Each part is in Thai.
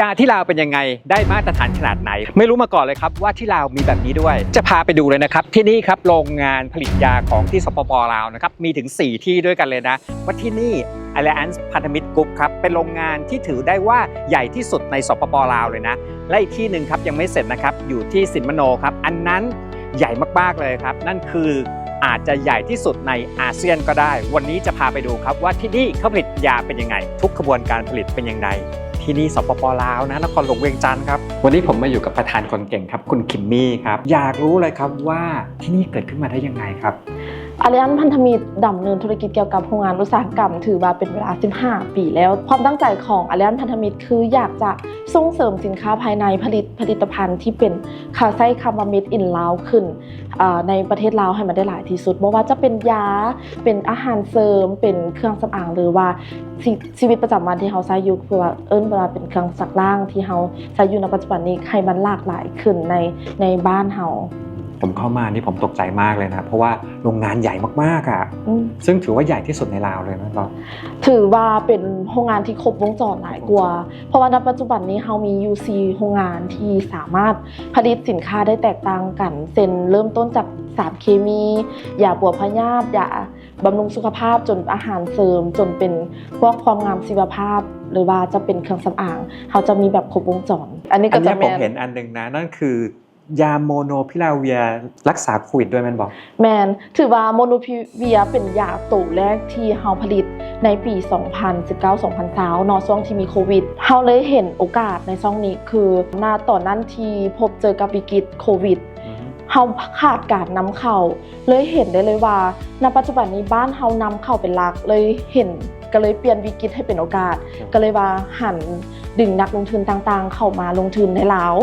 ยาที่ลาวเป็นยังไงได้มาตรฐานขนาดไหน ไม่รู้มาก่อนเลยครับว่าที่ลาวมีแบบนี้ด้วย จะพาไปดูเลยนะครับ ที่นี่ครับโรงงานผลิตยาของที่สปปลาวนะครับมีถึง 4 ที่ด้วยกันเลยนะว่าที่นี่ Alliance พันธมิตรกรุ๊ปครับเป็นโรงงานที่ถือได้ว่าใหญ่ที่สุดในสปปลาวเลยนะ และอีกที่หนึ่งครับยังไม่เสร็จนะครับอยู่ที่สินมโนครับอันนั้นใหญ่มากๆเลยครับ นั่นคืออาจจะใหญ่ที่สุดในอาเซียนก็ได้ วันนี้จะพาไปดูครับว่าที่นี่เขาผลิตยาเป็นยังไง ทุกขบวนการผลิตเป็นยังไง ที่นี่สปปลาวนะนครหลวงเวียงจันทร์ครับ วันนี้ผมมาอยู่กับประธานคนเก่งครับ คุณคิมมี่ครับ อยากรู้เลยครับว่าที่นี่เกิดขึ้นมาได้ยังไงครับ อารียนพันธมิตรดำเนินธุรกิจเกี่ยวกับโรงงานอุตสาหกรรม ถือมาเป็นเวลา 15 ปีแล้ว ความตั้งใจของอารียนพันธมิตรคืออยากจะส่งเสริมสินค้าภายในผลิตผลิตภัณฑ์ที่เป็นคาไซคามามิดอินลาวขึ้นในประเทศลาวให้มันได้หลายที่สุดไม่ว่าจะเป็นยา เป็นอาหารเสริม เป็นเครื่องสำอางหรือว่าชีวิตประจำวันที่เขาใช้อยู่คือว่าเอิ้นเวลาเป็นเครื่องสักล่างที่เขาใช้อยู่ในปัจจุบันนี้ให้มันหลากหลายขึ้นในในบ้านเฮา ผมเข้ามานี่ผมตกใจมากเลยนะเพราะว่าโรงงานใหญ่มากๆอะอืมซึ่งถือว่าใหญ่ที่สุดในลาวเลยนะครับถือว่าเป็นโรงงานที่ครบวงจรหลายกว่า เพราะว่าณปัจจุบันนี้เรามี UC โรงงานที่สามารถผลิตสินค้าได้แตกต่างกันเช่นเริ่มต้นจากสารเคมียาปวดพยาธิยาบำรุงสุขภาพจนอาหารเสริม จนเป็นพวกความงามชีวภาพ หรือว่าจะเป็นเครื่องสำอางเขาจะมีแบบครบวงจร อันนี้อัก็นจะเนี้ยผมแนเห็นอันหนึ่งนะนั่นคือ ยาโมโนพิลาเวียรักษาโควิดด้วยแมันบอก แมนถือว่าโมโนพิเวียเป็นยาตัวแรกที่เฮาผลิตในปี 2019-2020เนาะช่วงที่มีโควิดเฮาเลยเห็นโอกาสในช่องนี้คือหน้าตอนนั้นที่พบเจอกับวิกฤตโควิดเฮาขาดการนำเข้าเลยเห็นได้เลยว่าณปัจจุบันนี้บ้านเฮานำเข้าเป็นหลักเลยเห็นก็เลยเปลี่ยนวิกฤตให้เป็นโอกาสครับก็เลยว่าหันดึงนักลงทุนต่างๆ เข้ามาลงทุนในลาว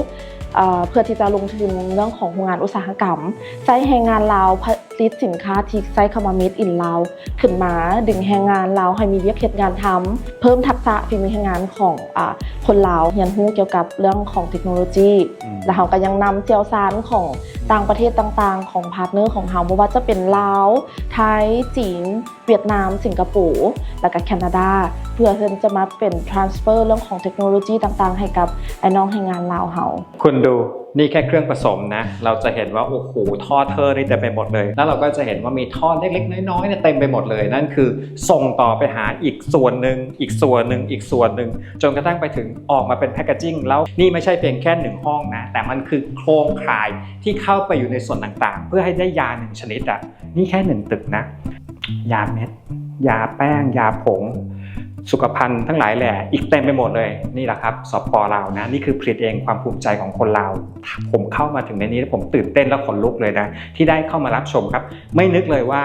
เอ่อเพื่อที่จะลงทุนเรื่องของโรงงานอุตสาหกรรมใช้แรงงานลาวผลิตสินค้าที่ใช้คำว่า made in ลาวขึ้นมาดึงแรงงานลาวให้มีเวียกเหตุงานทำเพิ่มทักษะฝีมือแรงงานของอาคนลาวเรียนรู้เกี่ยวกับเรื่องของเทคโนโลยีอืมแล้วเขาก็ยังนำเจียวซานของ ต่างประเทศต่างๆ ของพาร์ทเนอร์ของเขาไม่ว่าจะเป็นลาว ไทย จีน เวียดนาม สิงคโปร์แล้วก็แคนาดา เพื่อเพิ่จะมาเป็น transfer เรื่องของเทคโนโลยีต่างๆ ให้กับไอ้น้องแรงงานลาวเฮาคุณดูนี่แค่เครื่องผสมนะ เราจะเห็นว่าโอ้โหท่อเธอนี่เต็มไปหมดเลย แล้วเราก็จะเห็นว่ามีท่อเล็กๆ น้อยๆเนี่ยเต็มไปหมดเลย นั่นคือส่งต่อไปหาอีกส่วนหนึ่งอีกส่วนหนึ่งอีกส่วนหนึ่งจนกระทั่งไปถึงออกมาเป็นแพคเกจิ้งแล้วนี่ไม่ใช่เพียงแค่หนึ่งห้องนะ แต่มันคือโครงข่ายที่เข้าไปอยู่ในส่วนต่างๆ เพื่อให้ได้ยาหนึ่งชนิดอะนี่แค่หนึ่งตึกนะ ยาเม็ด ยาแป้ง ยาผง สุขภัณฑ์ทั้งหลายแหละ อีกเต็มไปหมดเลย นี่แหละครับสปลาวนะ นี่คือผลิตเองความภูมิใจของคนลาวผมเข้ามาถึงในนี้แล้วผมตื่นเต้นและขนลุกเลยนะ ที่ได้เข้ามารับชมครับ ไม่นึกเลยว่า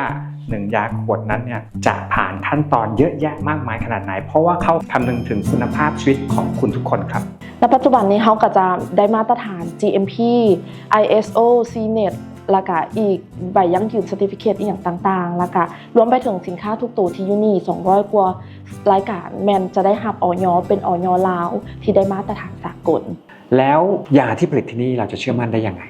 หนึ่งยาขวดนั้นเนี่ยจะผ่านขั้นตอนเยอะแยะมากมายขนาดไหน เพราะว่าเขาคำนึงถึงคุณภาพชีวิตของคุณทุกคนครับ ณปัจจุบันนี้เขาก็จะได้มาตรฐาน GMP ISO CNET แล้วก็อีกใบยั่งยืน Certificate อีกอย่างต่างๆ แล้วก็รวมไปถึงสินค้าทุกตัวที่อยู่นี่200 กว่ารายการแมนจะได้หับออยเป็นออยลาว ที่ได้มาตรฐานสากล แล้วยาที่ผลิตที่นี่เราจะเชื่อมั่นได้ยังไง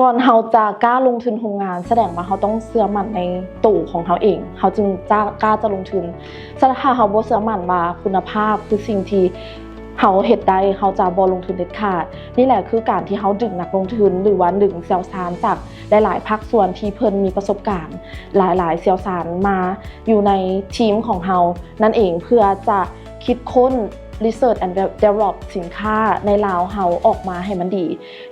ก่อนเขาจะกล้าลงทุนโรงงาน แสดงว่าเขาต้องเชื่อมั่นในตู่ของเขาเองเขาจึงจะกล้าจะลงทุนถ้าเขาบ่เชื่อมั่นว่าคุณภาพคือสิ่งที่ เขาเห็ดได้เขาจะบ่ลงทุนเด็ดขาด นี่แหละคือการที่เขาดึงนักลงทุนหรือว่าดึงเซลซานจากหลายๆภาคส่วนที่เพิ่นมีประสบการณ์ หลายๆเซลซานมาอยู่ในทีมของเขานั่นเองเพื่อจะคิดค้น Research and Develop สินค้าในลาวเฮาออกมาให้มันดี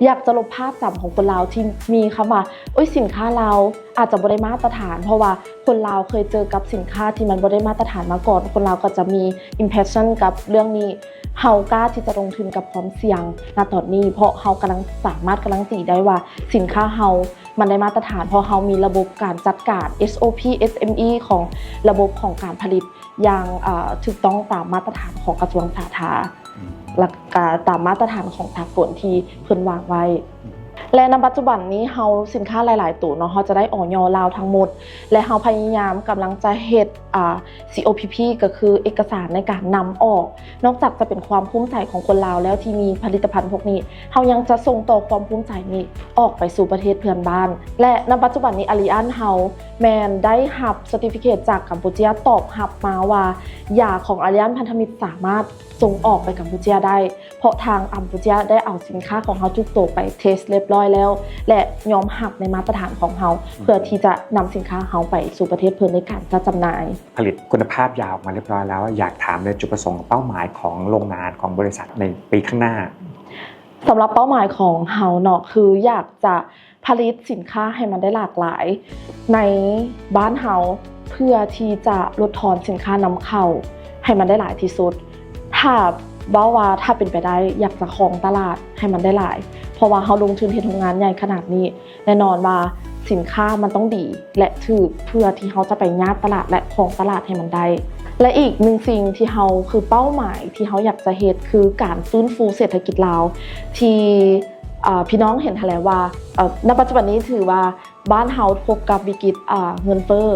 อยากจะลบภาพจำของคนลาวที่มีคำว่าโอ้ยสินค้าเราวอาจจะบ่ได้มาตรฐาน เพราะว่าคนลาวเคยเจอกับสินค้าที่มันบ่ได้มาตรฐานมาก่อน คนลาวก็จะมี impression กับเรื่องนี้เฮากล้าที่จะลงทุนกับพร้อมเสี่ยงณตอนนี้ เพราะเฮากำลังสามารถการันตีได้ว่าสินค้าเฮา มันได้มาตรฐานเพราะเขามีระบบการจัดการ SOP SME ของระบบของการผลิตอย่างเอ่อถูกต้องตามมาตรฐานของกระทรวงสาธารณสุขตามมาตรฐานของสากลที่เพิ่นวางไว้ และในปัจจุบันนี้เฮาสินค้าหลาย ๆ ตัวเนาะเฮาจะได้ออยลาวทั้งหมด และเฮาพยายามกำลังจะเฮ็ดอ่า COPP ก็คือเอกสารในการนำออก นอกจากจะเป็นความภูมิใจของคนลาวแล้วที่มีผลิตภัณฑ์พวกนี้เขายังจะส่งต่อความภูมิใจนี้ออกไปสู่ประเทศเพื่อนบ้าน และณปัจจุบันนี้อาริอันเฮาแมนได้หับสติฟิเคตจากกัมพูชาตอบหับมาว่ายาของอาริอันพันธมิตรสามารถส่งออกไปกัมพูชาได้ เพราะทางกัมพูชาได้เอาสินค้าของเขาทุกตัวไปเทสเรียบร้อยแล้ว และยอมหับในมาตรฐานของเขาเพื่อที่จะนำสินค้าเขาไปสู่ประเทศเพื่อนในการจะจำหน่าย ผลิตคุณภาพยาวออกมาเรียบร้อยแล้ว อยากถามเลยจุดประสงค์เป้าหมายของโรงงานของบริษัทในปีข้างหน้าสำหรับเป้าหมายของเฮาเนาะคืออยากจะผลิตสินค้าให้มันได้หลากหลาย ในบ้านเฮาเพื่อที่จะลดทอนสินค้านำเข้า ให้มันได้หลายที่สุด ถ้าว่าว่าถ้าเป็นไปได้อยากจะครองตลาดให้มันได้หลาย เพราะว่าเฮาลงทุนเฮ็ดโรงงานใหญ่ขนาดนี้ แน่นอนว่าสินค้ามันต้องดี และถือเพื่อที่เขาจะไปญาติตลาดและครองตลาดให้มันได้ และอีกหนึ่งสิ่งที่เขาคือเป้าหมายที่เขาอยากจะเฮ็ดคือการฟื้นฟูเศรษฐกิจลาว ที่พี่น้องเห็นทะเลว่าณปัจจุบันนี้ถือว่าบ้านเฮาพบกับวิกฤตอ่าเงินเฟ้อ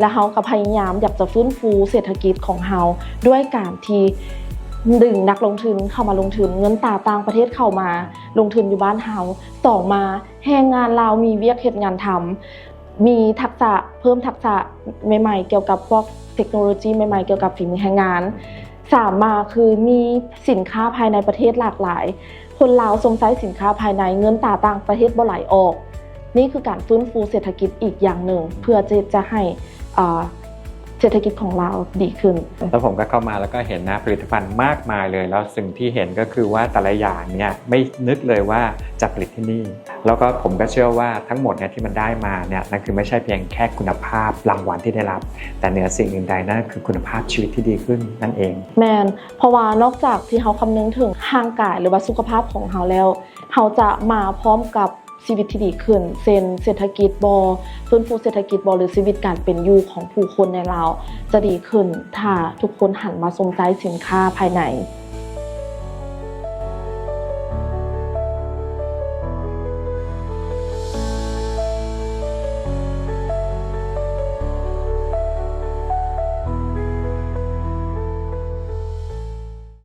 และเฮาก็พยายามอยากจะฟื้นฟูเศรษฐกิจของเฮาด้วยการที่ ดึงนักลงทุนเข้ามาลงทุนเงินตาต่างประเทศเข้ามา ลงทุนอยู่บ้านเฮาต่อมาแรงงานลาวมีเวียกเฮ็ดงานทำมีทักษะเพิ่มทักษะใหม่ๆ เกี่ยวกับพวกเทคโนโลยีใหม่ๆเกี่ยวกับฝีมือแรงงานสามมาคือมีสินค้าภายในประเทศหลากหลาย คนลาวสมไซสินค้าภายในเงินตาต่างประเทศบ่ไหลออก นี่คือการฟื้นฟูเศรษฐกิจอีกอย่างหนึ่ง เพื่อจะจะให้อ่า เศรษฐกิจของเราดีขึ้น แล้วผมก็เข้ามาแล้วก็เห็นนะผลิตภัณฑ์มากมายเลย แล้วสิ่งที่เห็นก็คือว่าแต่ละอย่างเนี่ยไม่นึกเลยว่าจะผลิตที่นี่ แล้วก็ผมก็เชื่อว่าทั้งหมดเนี่ยที่มันได้มาเนี่ยนั่นคือไม่ใช่เพียงแค่คุณภาพรางวัลที่ได้รับ แต่เหนือสิ่งอื่นใดนั่นคือคุณภาพชีวิตที่ดีขึ้นนั่นเอง แมนเพราะว่านอกจากที่เขาคำนึงถึงร่างกายหรือว่าสุขภาพของเขาแล้วเขาจะมาพร้อมกับ ชีวิตที่ดีขึ้น เซนเศรษฐกิจบอฟื้นฟูเศรษฐกิจบอหรือชีวิตการเป็นอยู่ของผู้คนในเราวจะดีขึ้น ถ้าทุกคนหันมาสนใจสินค้าภายใน